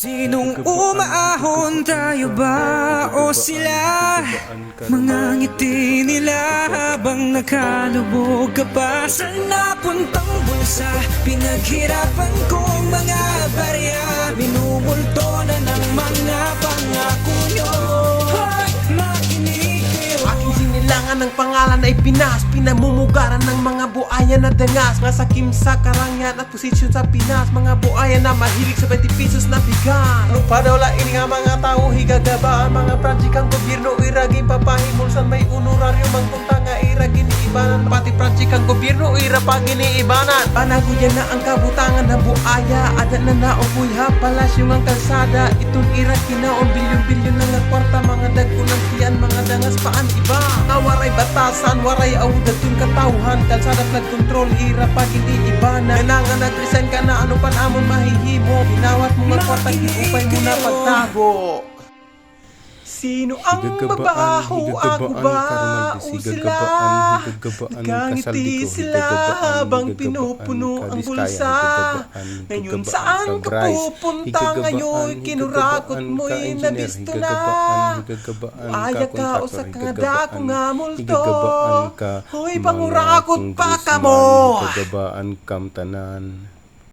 Sinong umaahon tayo ba o sila? Mga ngiti nila habang nakalubog ka pa Sa napuntang bulsa Pinaghirapan kong mga ng pangalan ay Pinas. Pinamumugaran ng mga buaya na dangas. Nga sakim sa karangyat at posisyon sa Pinas. Mga buaya na mahilig sa 20 pesos na bigas. Nung padolain nga mga tao higagabaan Mga project ang gobyerno iragin papahimulsan. May honoraryo mangpunta nga iragin iibanan Pati project ang gobyerno irapag iniibanan Panago yan na ang kabutangan ng buaya Ada na naopoy ha palasyo ng kalsada. Itong irak kinaon bilyon-bilyon na nga kwarta Mga dagkunan tiyan mga dangas paan iba? Nga waray batasan, waray awudat yung katauhan Kalsada flood control, ira pag hindi iba na. Kailangan nag-resign ka na ano pan amon mahihimo Pinawat mo nga kwarta, iupay mo na pagtago Sino ang mabaho ako ba o sila? kasaldiko, sila habang pinupuno ang bulsa. Ngayon saan ka pupunta ngayon? Kinurakot mo'y nabisto na. Aya ka o sa ka-contractor, kadako nga multo. Hoy pangurakot pa ka mo higagabaan kam tanan